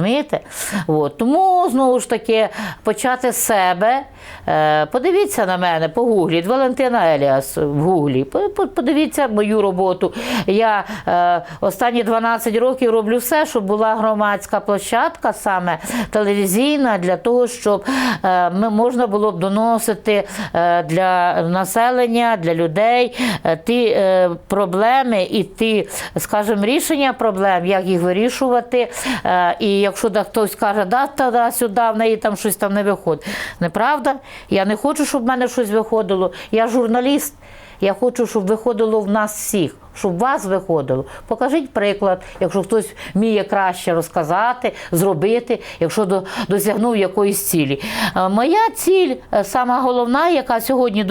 Розумієте? От. Тому знову ж таки почати з себе. Е, Подивіться на мене, погугліть Валентина Еліас в Гуглі. По- по- Подивіться мою роботу. Я е, останні 12 років роблю все, щоб була громадська площадка, саме телевізійна, для того, щоб е, можна було б доносити е, для населення, для людей е, ті е, проблеми і ті, скажімо, рішення проблем, як їх вирішувати. Е, І якщо да, хтось каже, да, та, да, сюди, в неї там щось там не виходить. Неправда? Я не хочу, щоб в мене щось виходило. Я журналіст. Я хочу, щоб виходило в нас всіх, щоб вас виходило. Покажіть приклад, якщо хтось вміє краще розказати, зробити, якщо до- досягнув якоїсь цілі. Е, Моя ціль, е, сама головна, яка сьогодні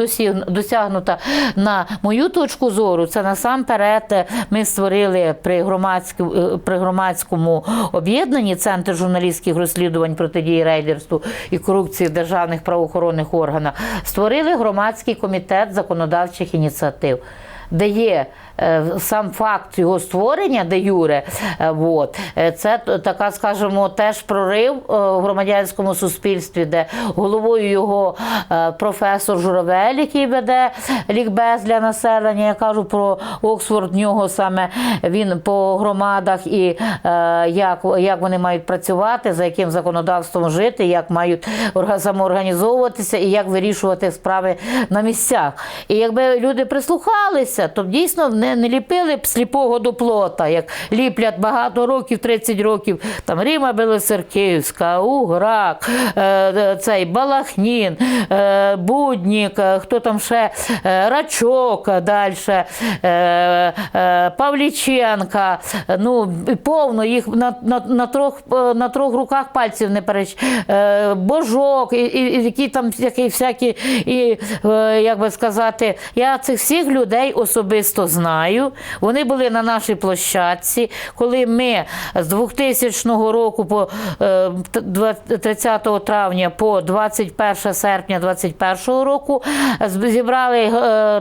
досягнута на мою точку зору, це насамперед е, ми створили при, громадському, при громадському об'єднанні Центр журналістських розслідувань протидії рейдерству і корупції в державних правоохоронних органах. Створили громадський комітет законодавчих ініціатив. Де є сам факт його створення, де Юре, е, от, е, це така, скажімо, теж прорив е, в громадянському суспільстві, де головою його е, професор Журавель, який веде лікбез для населення. Я кажу про Оксфорд, нього саме він по громадах і е, як, як вони мають працювати, за яким законодавством жити, як мають орга- самоорганізовуватися і як вирішувати справи на місцях. І якби люди прислухалися, то дійсно не, не ліпили б сліпого до плота, як ліплять багато років, 30 років. Там Ріма Белосерківська, Уграк, е, е, цей Балахнін, е, Буднік, хто там ще Рачок далі, Павліченка. Ну, повно їх на, на, на, трьох, на трьох руках пальців не переч. Божок, і, і, які там всякі, всякі і, як би сказати, я цих всіх людей особисто знаю. Вони були на нашій площадці, коли ми з 2000 року по е, т- два- 30 травня по 21 серпня 2021 року зібрали е,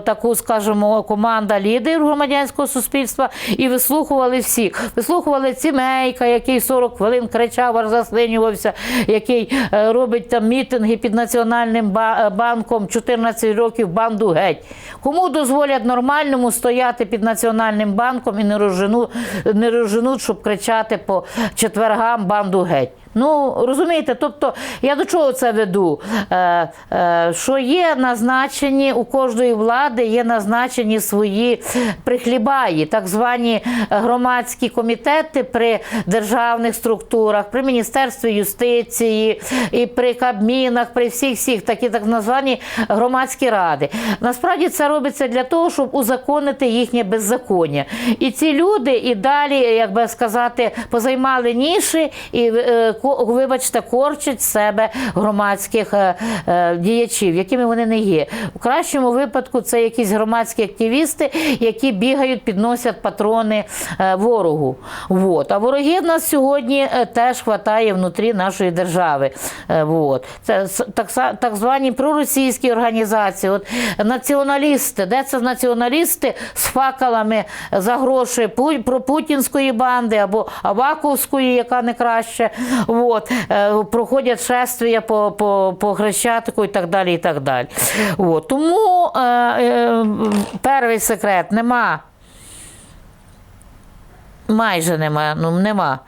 таку, скажімо, команда лідерів громадянського суспільства і вислухували всіх. Вислухували Цімейка, який 40 хвилин кричав, заслинювався, який е, робить там мітинги під Національним е, банком 14 років банду геть. Кому дозволять нормальному стояти під Національним банком і не розженуть, не розженуть, щоб кричати по четвергам банду геть. Ну, розумієте, тобто я до чого це веду? Е, е, що є назначені у кожної влади, є назначені свої прихлібаї, так звані громадські комітети при державних структурах, при Міністерстві юстиції, і при Кабмінах, при всіх всіх такі так звані громадські ради. Насправді це робиться для того, щоб узаконити їхнє беззаконня. І ці люди і далі, як би сказати, позаймали ніші і е, вибачте, корчать себе громадських е, е, діячів, якими вони не є. У кращому випадку це якісь громадські активісти, які бігають, підносять патрони е, ворогу. Вот. А ворогів нас сьогодні теж хватає внутрі нашої держави. Вот. Це так, так звані проросійські організації. От націоналісти, де це націоналісти з факелами за гроші пу- пропутінської банди або Аваковської, яка не краще. От. Е, Проходять шествия по, по, по Хрещатику і так далі. І так далі. От. Тому е, е, перший секрет нема Майже нема, ну нема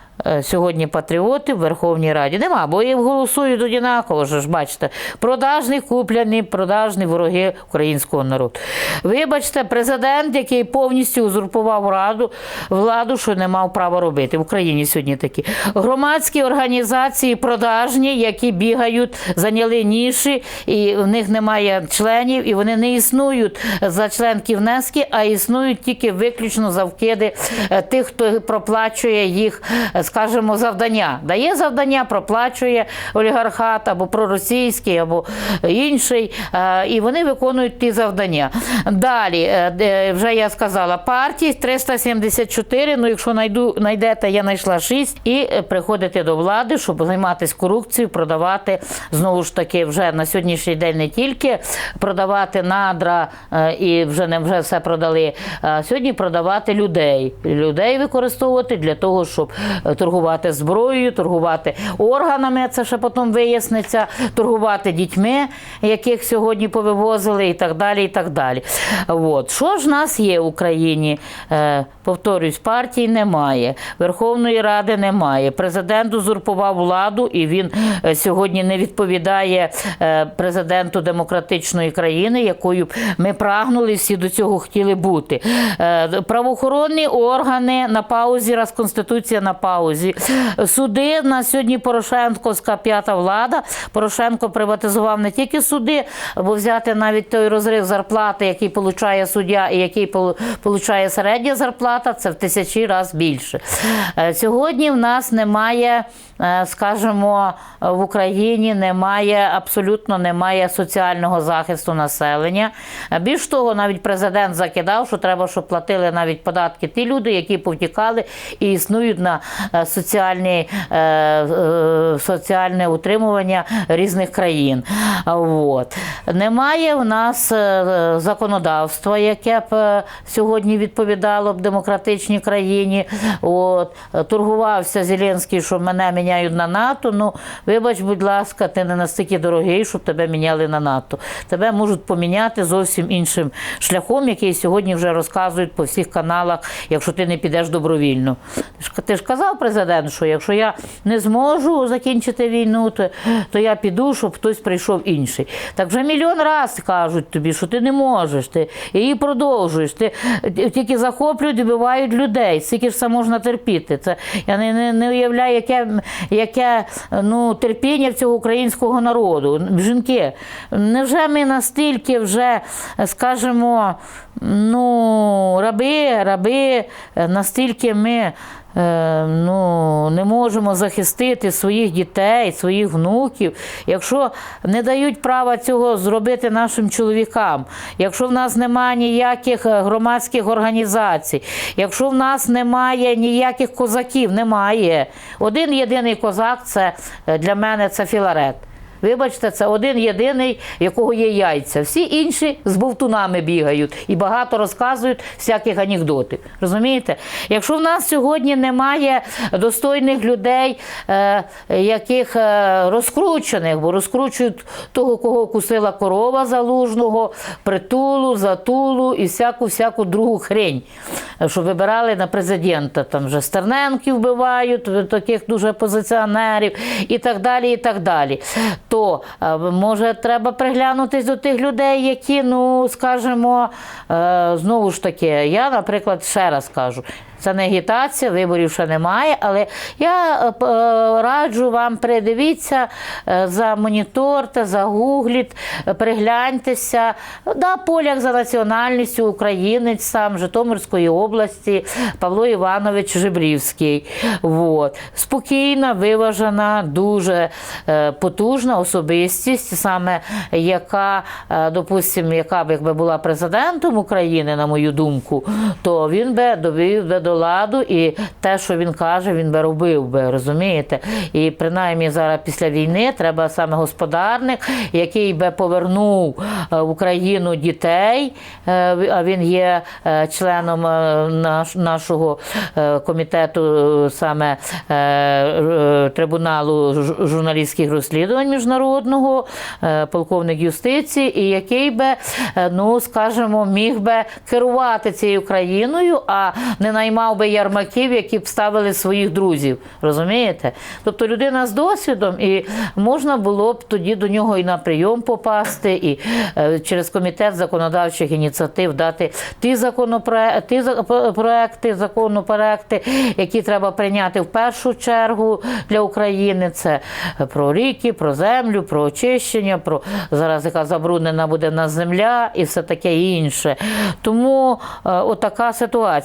сьогодні патріотів в Верховній Раді. Нема, бо їм голосують однаково, ж бачите. Продажні, куплені, продажні вороги українського народу. Вибачте, президент, який повністю узурпував раду, владу, що не мав права робити. В Україні сьогодні такі. Громадські організації продажні, які бігають, зайняли ніші, і в них немає членів, і вони не існують за членки внески, а існують тільки виключно за вкиди е, тих, хто проплачує їх, е, скажімо, завдання. Дає завдання, проплачує олігархат або проросійський, або інший, е, і вони виконують ті завдання. Далі, е, вже я сказала, партій 374, ну якщо найду, знайдете, я знайшла 6, і е, приходити до влади, щоб займатися корупцією, продавати, знову ж таки, вже на сьогоднішній день не тільки продавати надра і вже не вже все продали, а сьогодні продавати людей. Людей використовувати для того, щоб торгувати зброєю, торгувати органами, це ще потім виясниться, торгувати дітьми, яких сьогодні повивозили, і так далі. і так далі. От. Що ж в нас є в Україні? Е, повторюсь, партій немає, Верховної Ради немає. Президент узурпував владу, і він е, сьогодні не відповідає е, президенту демократичної країни, якою ми прагнули всі до цього хотіли бути. Е, правоохоронні органи на паузі, раз Конституція на паузі. Суди на сьогодні Порошенковська п'ята влада. Порошенко приватизував не тільки суди, бо взяти навіть той розрив зарплати, який получає суддя і який получає середня зарплата, це в тисячі разів більше. Е, Сьогодні в нас немає, е, скажімо, в Україні немає абсолютно немає соціального захисту населення. Е, Більш того, навіть президент закидав, що треба, щоб платили навіть податки ті люди, які повтікали і існують на соціальні, е, е, соціальне утримування різних країн. От. Немає в нас е, законодавства, яке б е, сьогодні відповідало б демократичній країні. От. Е, Торгувався Зеленський, що мене міняють на НАТО. Ну, вибач, будь ласка, ти не настільки дорогий, щоб тебе міняли на НАТО. Тебе можуть поміняти зовсім іншим шляхом, який сьогодні вже розказують по всіх каналах, якщо ти не підеш добровільно. Ти ж казав президент, що якщо я не зможу закінчити війну, то, то я піду, щоб хтось прийшов інший. Так вже мільйон разів кажуть тобі, що ти не можеш, ти її продовжуєш. Ти тільки захоплюють, вбивають людей. Скільки ж це можна терпіти? Це я не, не, не уявляю, яке, яке ну, терпіння в цього українського народу. Жінки, невже ми настільки вже, скажімо, ну, раби, раби, настільки ми. Е, Ну, не можемо захистити своїх дітей, своїх внуків, якщо не дають права цього зробити нашим чоловікам, якщо в нас немає ніяких е, громадських організацій, якщо в нас немає ніяких козаків, немає. Один єдиний козак це е, для мене це Філарет. Вибачте, це один єдиний, якого є яйця. Всі інші з бовтунами бігають і багато розказують всяких анекдотів. Розумієте? Якщо в нас сьогодні немає достойних людей, е, яких е, розкручених, бо розкручують того, кого кусила корова залужного, притулу, затулу і всяку всяку другу хрень, що вибирали на президента. Там вже Стерненків вбивають, таких дуже опозиціонерів і так далі. і так далі то е, може треба приглянутись до тих людей, які, ну скажімо, е, знову ж таки, я, наприклад, ще раз кажу. Це не агітація, виборів ще немає, але я е, е, раджу вам придивіться, е, замоніторте, загугліть, е, пригляньтеся. Да, поляк за національністю, українець сам Житомирської області, Павло Іванович Жебрівський. Вот. Спокійна, виважена, дуже потужна особистість, саме яка, допустимо, яка б якби була президентом України, на мою думку, то він би довів до ладу і те, що він каже, він би робив би, розумієте? І принаймні зараз після війни треба саме господарник, який би повернув е, в Україну дітей, е, а він є е, членом нашого комітету саме трибуналу журналістських розслідувань міжнародного, полковник юстиції, і який би, ну скажімо, міг би керувати цією країною, а не наймав би ярмаків, які б ставили своїх друзів. Розумієте? Тобто людина з досвідом, і можна було б тоді до нього і на прийом попасти, і е, через комітет законодавчих ініціатив дати ті законопроекти, проекти, законопроекти, які треба прийняти в першу чергу для України. Це про ріки, про землю, про очищення, про зараз яка забруднена буде на земля і все таке інше. Тому е, отака ситуація.